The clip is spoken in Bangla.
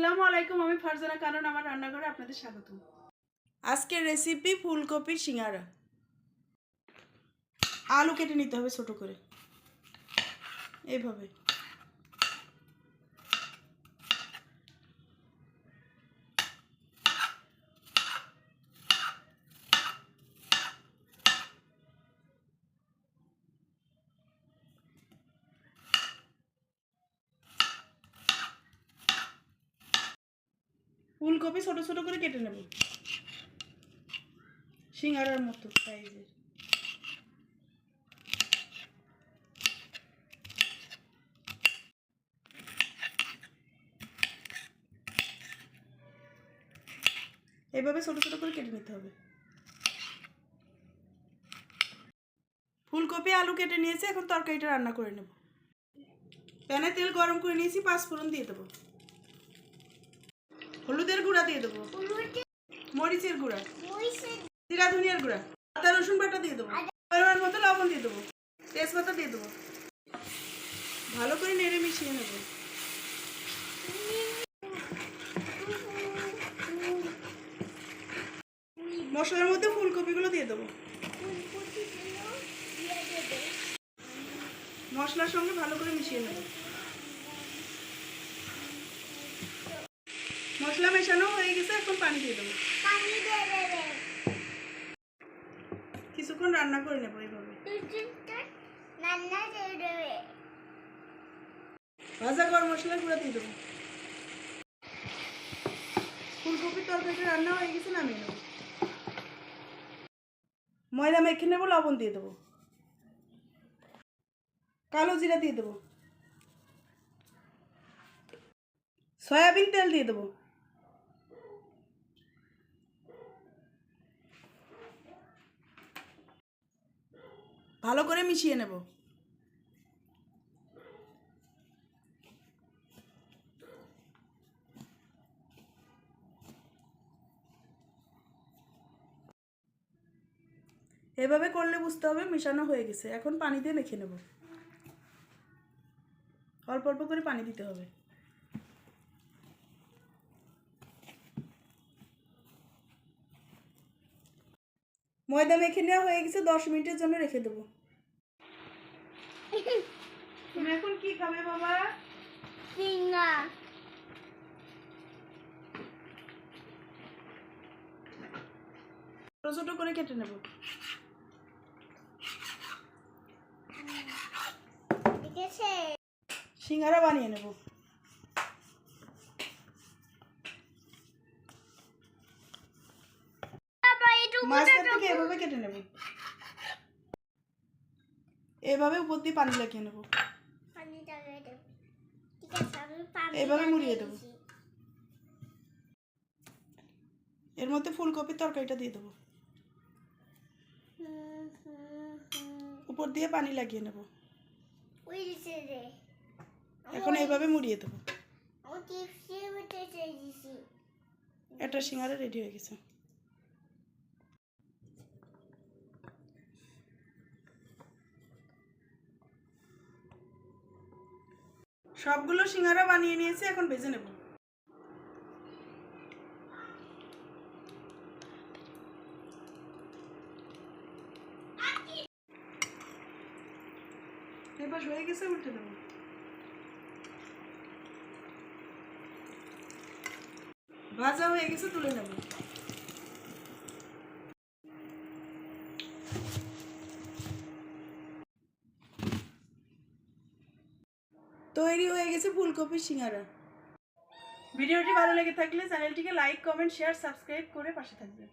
আসসালামু আলাইকুম, আমি ফারজানা কারণ আমার রান্নাঘরে আপনাদের স্বাগত আজকের রেসিপি ফুলকপির সিঙ্গারা। আলু কেটে নিতে হবে ছোট করে। এইভাবে। ফুলকপি ছোট ছোট করে কেটে নেব। সিঙ্গারার মতো সাইজের। এভাবে ছোট ছোট করে কেটে নিতে হবে। ফুলকপি, আলু কেটে নিয়েছি, এখন তরকারিটা রান্না করে নেব। প্যানে তেল গরম করে নিয়েছি, পাঁচ ফোড়ন দিয়ে দেবো। হলুদের গুঁড়া দিয়ে দেবো। মরিচের গুঁড়া। জিরা ধনিয়ার গুঁড়া। আদা রসুন বাটা দিয়ে দেবো। পরিমাণ মতো লবণ দিয়ে দেবো। তেজপাতা দিয়ে দেবো। ভালো করে নেড়ে মিশিয়ে নেব। মশলার মধ্যে ফুলকপিগুলো দিয়ে দেবো। মশলার সঙ্গে ভালো করে মিশিয়ে নেব মশলা মেশানো হয়ে গেছে এখন পানি দিয়ে দেবো। কিছুক্ষণ রান্না করে নেব এইভাবে। ভাজা গরম মশলা গুঁড়া দিয়ে দেবো। ফুলকপির তরকারিটা রান্না হয়ে গেছে নামিয়ে নেব। ময়দা মেখে নেব লবণ দিয়ে দেবো। কালো জিরা দিয়ে দেবো। সয়াবিন তেল দিয়ে দেবো। ভালো করে মিশিয়ে নেব। এভাবে করলে বুঝতে হবে মেশানো হয়ে গেছে। এখন পানি দিয়ে মেখে নেব। অল্প অল্প করে পানি দিতে হবে। ময়দা মেখে নেওয়া হয়ে গেছে দশ মিনিটের জন্য রেখে দেবো। তুমি এখন কি খাবে বাবা? ছোট ছোট করে কেটে নেব। সিঙ্গারা বানিয়ে নেব। মাছটা থেকে এভাবে কেটে নেব। এভাবে উপর দিয়ে পানি লাগিয়ে নেব। এভাবে মুড়িয়ে দেবো। এর মধ্যে ফুলকপির তরকারিটা দিয়ে দেবো। উপর দিয়ে পানি লাগিয়ে নেব। এখন এইভাবে মুড়িয়ে দেবো। একটা সিঙ্গারা রেডি হয়ে গেছে। সবগুলো সিঙ্গারা বানিয়ে নিয়েছি, এখন ভেজে নেব। এবার হয়ে গেছে, উল্টে দেবো। ভাজা হয়ে গেছে, তুলে নেব। তৈরি হয়ে গেছে ফুলকপির সিঙ্গারা। ভিডিওটি ভালো লেগে থাকলে চ্যানেলটিকে লাইক, কমেন্ট, শেয়ার, সাবস্ক্রাইব করে পাশে থাকবে